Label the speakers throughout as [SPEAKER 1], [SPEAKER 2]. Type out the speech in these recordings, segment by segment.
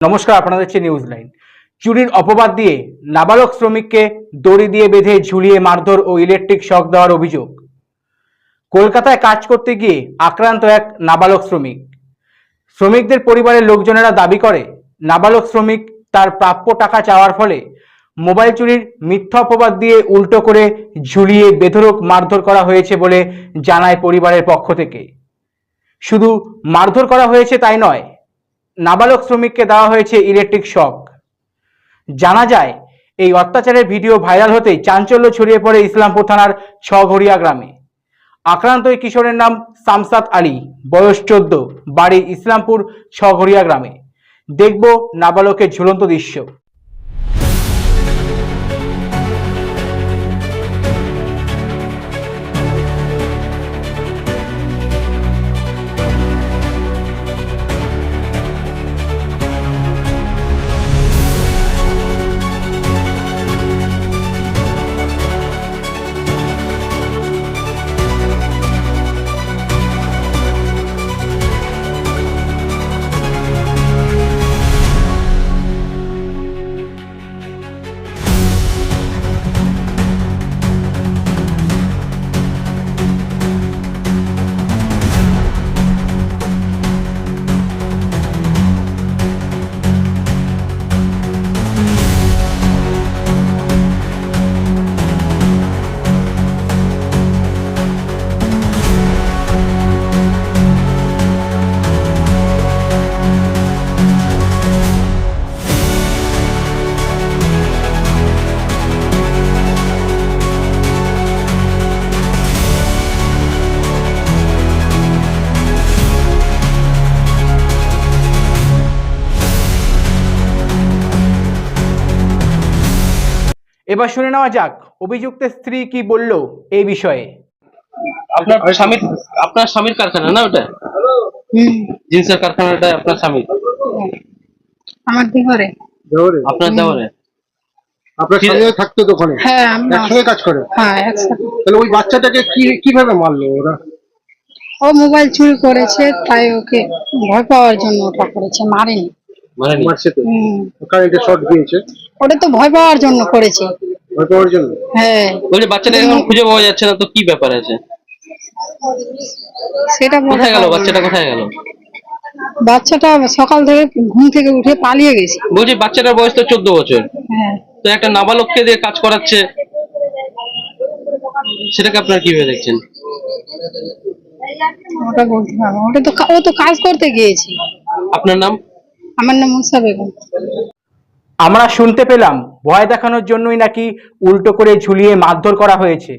[SPEAKER 1] নমস্কার আপনাদের হচ্ছে নিউজ লাইন চুরির অপবাদ দিয়ে নাবালক শ্রমিককে দড়ি দিয়ে বেঁধে ঝুলিয়ে মারধর ও ইলেকট্রিক শক দেওয়ার অভিযোগ। কলকাতায় কাজ করতে গিয়ে আক্রান্ত এক নাবালক শ্রমিক। শ্রমিকদের পরিবারের লোকজনেরা দাবি করে, নাবালক শ্রমিক তার প্রাপ্য টাকা চাওয়ার ফলে মোবাইল চুরির মিথ্যা অপবাদ দিয়ে উল্টো করে ঝুলিয়ে বেধরক মারধর করা হয়েছে বলে জানায় পরিবারের পক্ষ থেকে। শুধু মারধর করা হয়েছে তাই নয় নাবালক শ্রমিককে দেওয়া হয়েছে ইলেকট্রিক শক। জানা যায়, এই অত্যাচারের ভিডিও ভাইরাল হতে চাঞ্চল্য ছড়িয়ে পড়ে ইসলামপুর থানার ছঘরিয়া গ্রামে। আক্রান্ত এই কিশোরের নাম সামসাদ আলী, বয়স চোদ্দ, বাড়ি ইসলামপুর ছঘরিয়া গ্রামে। দেখব নাবালকের ঝুলন্ত দৃশ্য। এবার শুনে নেওয়া যাক অভিযুক্তের স্ত্রী কি বলল এই বিষয়ে?
[SPEAKER 2] আপনার স্বামীর আপনার স্বামীর কারখানা না ওটা? জিন্সের কারখানাটা আপনার স্বামী
[SPEAKER 3] আমার দিঘরে
[SPEAKER 4] দেওরে
[SPEAKER 2] আপনার দেওয়ারে
[SPEAKER 4] আপনার সঙ্গে থাকতো তো ওখানে
[SPEAKER 3] হ্যাঁ
[SPEAKER 4] একসঙ্গে কাজ করে?
[SPEAKER 3] হ্যাঁ একসাথে।
[SPEAKER 4] তাহলে ওই বাচ্চাটাকে কি কীভাবে মারলো ওরা?
[SPEAKER 3] ও মোবাইল চুরি করেছে তাই ওকে ভয় পাওয়ার জন্য ওটা করেছে মারেনি।
[SPEAKER 2] মানে
[SPEAKER 4] মারছে তো?
[SPEAKER 3] হুম,
[SPEAKER 4] কারেন্টে শর্ট দিয়েছে?
[SPEAKER 3] ওটা তো ভয় পাওয়ার জন্য করেছে।
[SPEAKER 4] ভয় পাওয়ার জন্য?
[SPEAKER 3] হ্যাঁ।
[SPEAKER 2] বলছে বাচ্চাটা এখন খুঁজে পাওয়া যাচ্ছে না তো কি ব্যাপার আছে?
[SPEAKER 3] সেটা
[SPEAKER 2] কোথায় গেল? বাচ্চাটা কোথায় গেল?
[SPEAKER 3] বাচ্চাটা সকাল থেকে ঘুম থেকে উঠে পালিয়ে গেছে।
[SPEAKER 2] বলছি বাচ্চাটার বয়স তো চোদ্দ বছর।
[SPEAKER 3] হ্যাঁ।
[SPEAKER 2] তো একটা নাবালককে দিয়ে কাজ করাচ্ছে। সেটাকে আপনারা কীভাবে দেখছেন?
[SPEAKER 3] ওটা বলতে পারব ওটা তো ও তো কাজ করতে গিয়েছে।
[SPEAKER 2] আপনার নাম?
[SPEAKER 3] আমার নাম মুসা বেগম।
[SPEAKER 1] আমরা শুনতে পেলাম ভয় দেখানোর জন্যই নাকি উল্টো করে ঝুলিয়ে মারধর করা হয়েছে।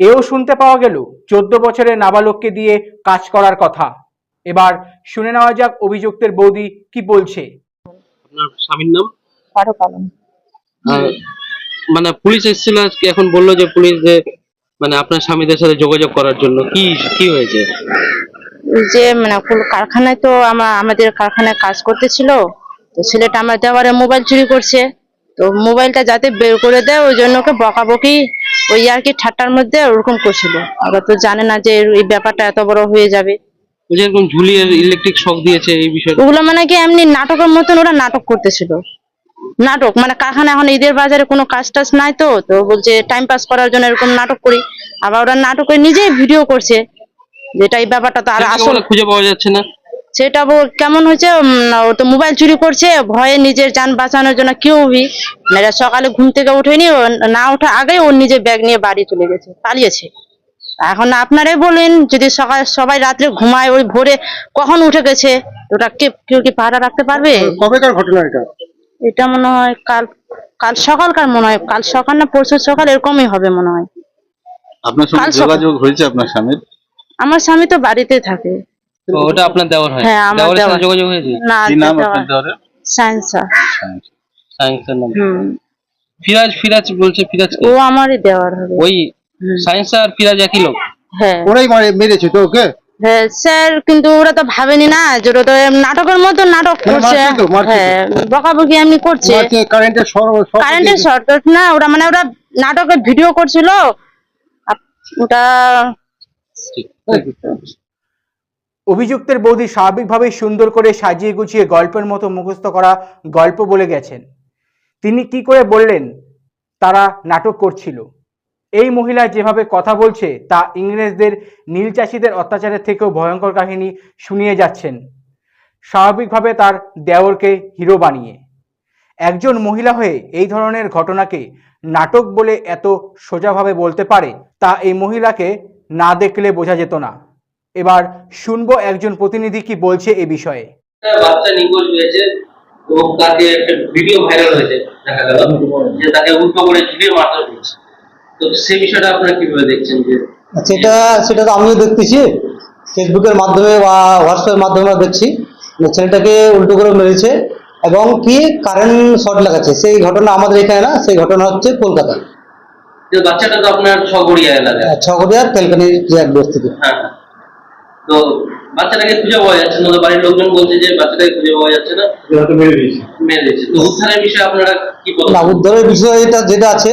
[SPEAKER 1] এও শুনতে পাওয়া গেল চোদ্দ বছরের নাবালককে দিয়ে কাজ করার কথা। এবার শুনে নেওয়া যাক অভিযুক্তের বৌদি কি বলছে।
[SPEAKER 2] আপনার স্বামীর নাম?
[SPEAKER 3] কারও পালন
[SPEAKER 2] আর মানে পুলিশ এসেছিল আজকে এখন বলল যে পুলিশ যে মানে আপনার স্বামীদের সাথে যোগাযোগ করার জন্য। কি কি হয়েছে?
[SPEAKER 5] যে মানে কারখানায় তো আমার আমাদের কারখানায় কাজ করতেছিল। তো ছেলেটা আমার দেওয়ারে মোবাইল চুরি করছে। তো মোবাইলটা যাতে বের করে দেয় ওই জন্য ওকে বকাবকি ওই আর কি ঠাট্টার মধ্যে ওরকম করছিল। ওরা তো জানে না যে এই ব্যাপারটা এত বড় হয়ে যাবে।
[SPEAKER 2] ওই ঝুলিয়ে ইলেকট্রিক শক দিয়েছে এই বিষয়ে
[SPEAKER 5] ওগুলো মানে কি এমনি নাটকের মতন ওরা নাটক করতেছিল। নাটক মানে কারখানা এখন ঈদের বাজারে কোনো কাজ টাজ নাই তো তো বলছে টাইম পাস করার জন্য এরকম নাটক করি। আবার ওরা নাটক করে নিজেই ভিডিও করছে। যেটা এই ব্যাপারটা তো আর আসল
[SPEAKER 2] খুঁজে পাওয়া যাচ্ছে না।
[SPEAKER 5] সেটা কেমন হয়েছে? ও তো মোবাইল চুরি করছে ভয়ে নিজের যান বাঁচানোর জন্য কেউ সকালে ঘুম থেকে উঠেনি ও না ওঠা আগে ও নিজের ব্যাগ নিয়ে বাড়ি চলে গেছে পালিয়েছে। এখন আপনারাই বলেন যদি সকাল সবাই রাত্রে ঘুমায় ওই ভোরে কখন উঠে গেছে? ওটা কে কেউ কি পাহারা রাখতে পারবে?
[SPEAKER 4] কবেকার ঘটনা এটা?
[SPEAKER 5] এটা মনে হয় কাল কাল সকালকার মনে হয় কাল সকাল না পরশু সকাল এরকমই হবে মনে হয়।
[SPEAKER 6] আপনার
[SPEAKER 5] কাল
[SPEAKER 6] সঙ্গে
[SPEAKER 5] সকাল-
[SPEAKER 6] যোগাযোগ হয়েছে আপনার স্বামীর?
[SPEAKER 5] আমার স্বামী তো বাড়িতে থাকে।
[SPEAKER 2] ওটা আপনার দেওয়ার হয়?
[SPEAKER 5] হ্যাঁ, আমার
[SPEAKER 2] সাথে
[SPEAKER 5] দেওয়ার।
[SPEAKER 2] যোগাযোগ হয়েছে?
[SPEAKER 5] না
[SPEAKER 6] কি নাম আপনার দেওয়ারের?
[SPEAKER 5] সায়েন্সা।
[SPEAKER 2] সায়েন্সের নাম।
[SPEAKER 5] হুম।
[SPEAKER 2] ফিরাজ ফিরাজ বলছে ফিরাজ
[SPEAKER 5] ও আমারই দেওয়ার হবে।
[SPEAKER 2] ওই। সায়েন্স আর ফিরাজ একই লোক?
[SPEAKER 5] হ্যাঁ।
[SPEAKER 4] ওরাই মারে মেরেছে তো ওকে?
[SPEAKER 5] হ্যাঁ স্যার কিন্তু ওরা তো ভাবেনি না যে ওরা তো নাটকের মতো নাটক
[SPEAKER 4] মানে
[SPEAKER 5] করছে।
[SPEAKER 4] মারছে তো,
[SPEAKER 5] হ্যাঁ বকাবকি এমনি করছে।
[SPEAKER 4] কারেন্টের শর্ট
[SPEAKER 5] কারেন্টের শর্ট না ওরা মানে ওরা নাটকের ভিডিও করছিল। ওটা
[SPEAKER 2] ঠিক
[SPEAKER 1] অভিযুক্তের বৌদি স্বাভাবিকভাবেই সুন্দর করে সাজিয়ে গুছিয়ে গল্পের মতো মুখস্থ করা গল্প বলে গেছেন। তিনি কি করে বললেন, তারা নাটক করছিল। এই মহিলা যেভাবে কথা বলছে, তা ইংরেজদের, নীল চাষিদের অত্যাচারের থেকেও ভয়ঙ্কর কাহিনী শুনিয়ে যাচ্ছেন। স্বাভাবিকভাবে তার দেওরকে হিরো বানিয়ে। একজন মহিলা হয়ে এই ধরনের ঘটনাকে নাটক বলে এত সোজাভাবে বলতে পারে, তা এই মহিলাকে না দেখলে বোঝা যেত না। এবার শুনব একজন প্রতিনিধি কি বলছে এ বিষয়ে।
[SPEAKER 2] বাচ্চা নিখোঁজ হয়েছে এবং তাকে একটা ভিডিও ভাইরাল হয়েছে দেখা গেল। যে তাকে উল্টো করে ঝুলিয়ে করছে। তো সেই বিষয়টা আপনারা কীভাবে দেখছেন যে
[SPEAKER 7] সেটা সেটা তো আমিও দেখতেছি। ফেসবুকের মাধ্যমে বা হোয়াটসঅ্যাপের মাধ্যমে আমরা দেখছি ছেলেটাকে উল্টো করে মেরেছে এবং কি কারেন্ট শর্ট লাগাচ্ছে। সেই ঘটনা আমাদের এখানে না সেই ঘটনা হচ্ছে কলকাতা
[SPEAKER 2] যে বাচ্চাটা তো আপনার ছগড়িয়া এলাকায়।
[SPEAKER 7] ছগড়িয়ার তেলকানির যে এক বস্তিতে।
[SPEAKER 2] হ্যাঁ হ্যাঁ। তো বাচ্চাটাকে খুঁজে পাওয়া যাচ্ছে না। বাড়ির লোকজন বলছে যে বাচ্চাটাকে খুঁজে পাওয়া যাচ্ছে না। মেরে দিয়েছে। তো উদ্ধারের বিষয়ে আপনারা কি
[SPEAKER 7] না উদ্ধারের বিষয়টা যেটা আছে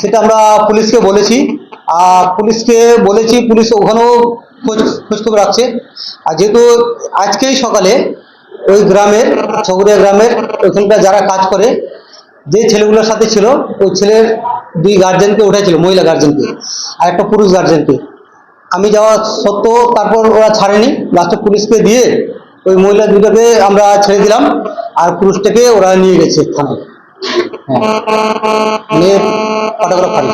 [SPEAKER 7] সেটা আমরা পুলিশকে বলেছি। আর পুলিশকে বলেছি পুলিশ ওখানেও খোঁজখবর রাখছে। আর যেহেতু আজকেই সকালে ওই গ্রামের ছগুড়িয়া গ্রামের ওখানকার যারা কাজ করে যে ছেলেগুলোর সাথে ছিল ওই ছেলের দুই গার্জেনকে উঠেছিল মহিলা গার্জেনকে আর একটা পুরুষ গার্জেনকে আমি যাওয়া সত্ত্বেও তারপর ওরা ছাড়েনি। লাস্টে পুলিশকে দিয়ে ওই মহিলা দুটোকে আমরা ছেড়ে দিলাম আর পুরুষটাকে ওরা নিয়ে গেছে থানায় নিয়ে পাটাগড়া ফাঁড়ি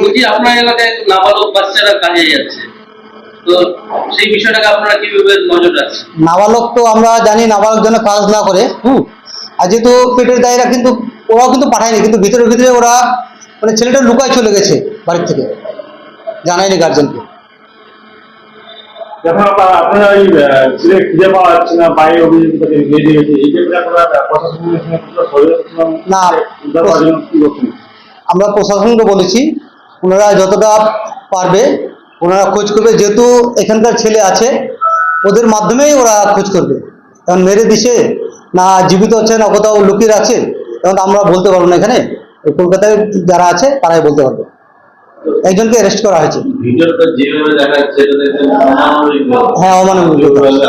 [SPEAKER 2] বলছি আপনার এলাকায় নাবালক বাচ্চারা কাজে যাচ্ছে তো সেই বিষয়টাকে আপনারা কীভাবে নজর রাখছেন?
[SPEAKER 7] নাবালক তো আমরা জানি নাবালক যেন কাজ না করে। হুম। আর যেহেতু পেটের দায়রা কিন্তু ওরাও কিন্তু পাঠায়নি কিন্তু ভিতরে ভিতরে ওরা মানে ছেলেটা লুকায় চলে গেছে বাড়ির থেকে। জানায়নি গার্জেনকে
[SPEAKER 8] যখন আপনারা আপনারা ওই ছেলে খুঁজে পাওয়া যাচ্ছে না বাইরে অভিযোগ করে নিয়ে এই ক্ষেত্রে আপনারা প্রশাসনের
[SPEAKER 7] আমরা প্রশাসনকে বলেছি ওনারা যতটা পারবে ওনারা খোঁজ করবে যেহেতু এখানকার ছেলে আছে ওদের মাধ্যমেই ওরা খোঁজ করবে। কারণ মেরে দিছে না জীবিত আছে না কোথাও লুকিয়ে আছে তখন আমরা বলতে পারব না এখানে। কলকাতায় যারা আছে তারাই বলতে পারবে। একজনকে অ্যারেস্ট করা হয়েছে। হ্যাঁ অমানবিক
[SPEAKER 9] মানে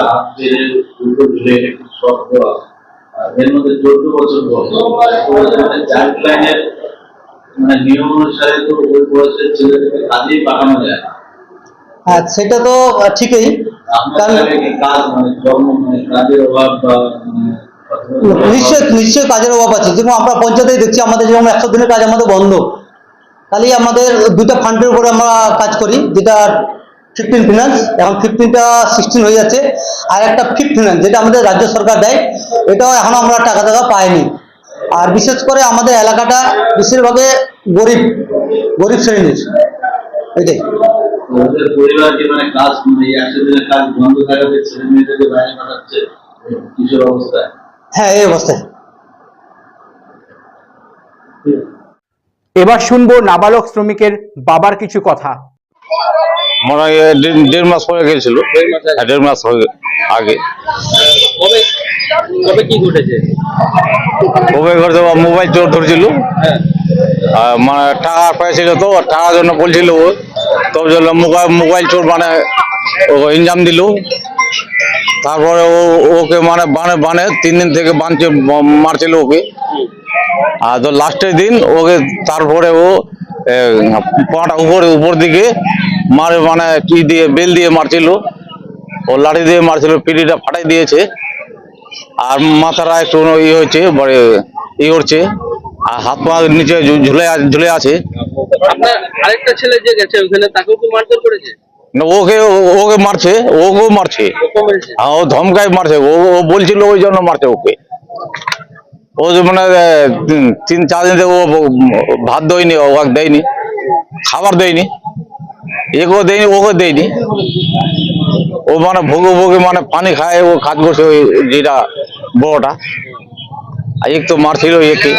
[SPEAKER 7] হ্যাঁ সেটা তো ঠিকই।
[SPEAKER 9] কাজ মানে মানে কাজের অভাব বা
[SPEAKER 7] নিশ্চয় নিশ্চয় কাজের অভাব আছে। যেমন আমরা পঞ্চায়েতেই দেখছি আমাদের যেমন একশো দিনের কাজ আমাদের বন্ধ। খালি আমাদের দুটা ফান্ডের উপরে আমরা কাজ করি যেটা ফিফটিন ফিনান্স এখন ফিফটিনটা সিক্সটিন হয়ে যাচ্ছে আর একটা ফিফ ফিনান্স যেটা আমাদের রাজ্য সরকার দেয় এটাও এখনও আমরা টাকা টাকা পাইনি। আর বিশেষ করে আমাদের এলাকাটা বেশিরভাগে গরিব গরিব শ্রেণির। এটাই
[SPEAKER 9] ওদের পরিবার যে মানে কাজ মানে এই একশো দিনের কাজ বন্ধ থাকাতে ছেলে মেয়েদেরকে বাইরে পাঠাচ্ছে কিশোর অবস্থায়
[SPEAKER 7] হ্যাঁ এই অবস্থায়
[SPEAKER 1] এবার শুনব নাবালক শ্রমিকের বাবার কিছু কথা।
[SPEAKER 10] মনে হয় দেড় মাস হয়ে গেছিল। হ্যাঁ, দেড় মাস হয়ে আগে।
[SPEAKER 2] কবে কবে কি ঘটেছে?
[SPEAKER 10] কবে করতে মোবাইল চোর ধরছিল।
[SPEAKER 2] হ্যাঁ।
[SPEAKER 10] মানে টাকা পেয়েছিল তো টাকার জন্য বলছিল ও। তোর জন্য মোবাইল মোবাইল চোর মানে ও ইনজাম দিল। তারপরে ও ওকে মানে বানে বানে তিন দিন থেকে বানছে মারছিল ওকে। আর তো লাস্টের দিন ওকে তারপরে ও পাটা উপরে উপর দিকে মারে মানে কি দিয়ে বেল দিয়ে মারছিল। ও লাঠি দিয়ে মারছিল পিঠিটা ফাটাই দিয়েছে। আর মাথাটা একটু ই হয়েছে বড় ই করছে। আর হাত পা নিচে ঝুলে ঝুলে আছে।
[SPEAKER 2] আরেকটা ছেলে যে গেছে ওখানে তাকেও কি মারধর করেছে?
[SPEAKER 10] ওকে ওকে মারছে ওকেও মারছে।
[SPEAKER 2] ও
[SPEAKER 10] হ্যাঁ ও ধমকায় মারছে ও ও বলছিল ওই জন্য মারছে ওকে। ও যে মানে তিন- তিন চার দিন ও ও ভাত দেয়নি ওকে দেয়নি খাবার দেয়নি একেও দেয়নি ওকে দেয়নি। ও মানে ভোগে ভোগে মানে পানি খায় ও কাজ করছে ওই যেটা বড়টা। আর এক তো মারছিল একে।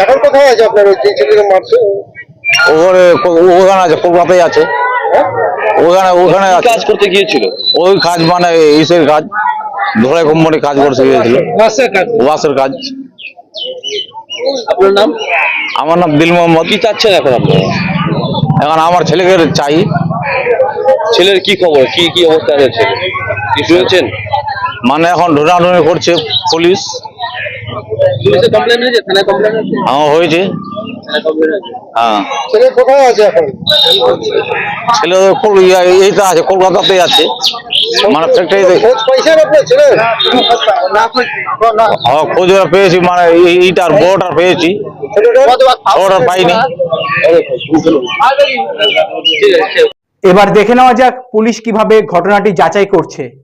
[SPEAKER 4] এখন কোথায় আছে আপনার ওই ছেলেকে মারছে?
[SPEAKER 10] ওখানে ওখানে আছে কলকাতায় আছে। ওখানে ওখানে
[SPEAKER 2] কাজ করতে গিয়েছিল?
[SPEAKER 10] ওই কাজ মানে ইসের কাজ। ধরে কোম্পানি কাজ করতে গিয়েছিল ওয়াসের কাজ।
[SPEAKER 2] আপনার নাম?
[SPEAKER 10] আমার নাম দিল মোহাম্মদ।
[SPEAKER 2] কি চাচ্ছেন এখন আপনারা
[SPEAKER 10] এখন আমার ছেলেকে চাই।
[SPEAKER 2] ছেলের কি খবর? কি কি অবস্থা আছে ছেলে
[SPEAKER 10] কি শুনেছেন? মানে এখন ঢোনাঢুনি করছে পুলিশ।
[SPEAKER 2] পুলিশে কমপ্লেন হয়েছে? থানায় কমপ্লেন হয়েছে?
[SPEAKER 10] হ্যাঁ হয়েছে
[SPEAKER 2] থানায় কমপ্লেন হয়েছে।
[SPEAKER 10] হ্যাঁ।
[SPEAKER 4] ছেলে কোথায় আছে এখন?
[SPEAKER 10] ছেলে এইটা আছে কলকাতাতেই আছে। মানে ফ্যাক্টরিতে
[SPEAKER 4] খোঁজ
[SPEAKER 10] হ্যাঁ ওরা পেয়েছি মানে এই- এইটার বড়টার পেয়েছি। বড়টার পাইনি।
[SPEAKER 1] এবার দেখে নেওয়া যাক পুলিশ কীভাবে ঘটনাটি যাচাই করছে।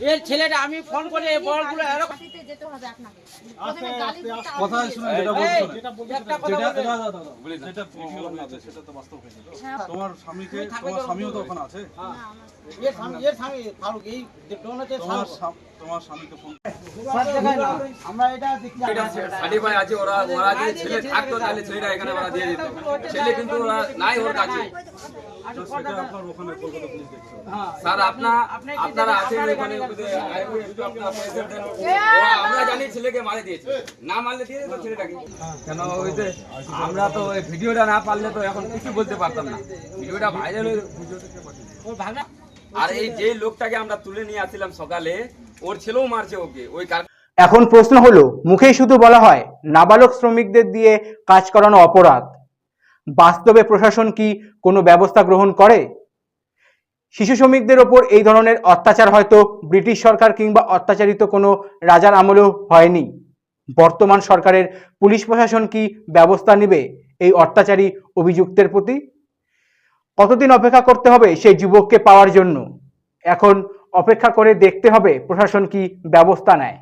[SPEAKER 11] এর ছেলেটা আমি ফোন করে এই বলগুলো এরকম
[SPEAKER 8] কথা যেটা বলছো। সেটা তো বাস্তব হয়নি তোমার স্বামীকে তোমার স্বামীও তো ওখানে আছে?
[SPEAKER 11] এর স্বামী এর স্বামী ফারুক এই ডোনাতে
[SPEAKER 8] তোমার তোমার স্বামীকে ফোন
[SPEAKER 11] আমরা এটা দেখি
[SPEAKER 12] আলী ভাই আছে ওরা ওরা যদি ছেলে থাকতো তাহলে ছেলেটা এখানে ওরা দিয়ে দিত। ছেলে কিন্তু ওরা নাই ওর কাছে।
[SPEAKER 8] তো আপনার ওখানে কলকাতা পুলিশ দেখছে
[SPEAKER 12] স্যার আপনা আপনারা আছেন ওখানে ওদের আইওএ একটু আপনারা পয়সা দেন। ওরা আমরা জানি ছেলেকে মারে দিয়েছে। না মারলে দিয়ে দিত ছেলেটাকে কেন আমরা তো ওই ভিডিওটা না পারলে তো এখন কিছু বলতে পারতাম না। ভিডিওটা ভাইরাল হয়ে আর এই যে লোকটাকে আমরা তুলে নিয়ে আসছিলাম সকালে ওর ছেলেও মারছে ওকে। ওই
[SPEAKER 1] এখন প্রশ্ন হলো মুখেই শুধু বলা হয় নাবালক শ্রমিকদের দিয়ে কাজ করানো অপরাধ। বাস্তবে প্রশাসন কি কোনো ব্যবস্থা গ্রহণ করে? শিশু শ্রমিকদের ওপর এই ধরনের অত্যাচার হয়তো ব্রিটিশ সরকার কিংবা অত্যাচারিত কোনো রাজার আমলেও হয়নি। বর্তমান সরকারের পুলিশ প্রশাসন কি ব্যবস্থা নেবে এই অত্যাচারী অভিযুক্তের প্রতি? কতদিন অপেক্ষা করতে হবে সেই যুবককে পাওয়ার জন্য? এখন অপেক্ষা করে দেখতে হবে প্রশাসন কি ব্যবস্থা নেয়।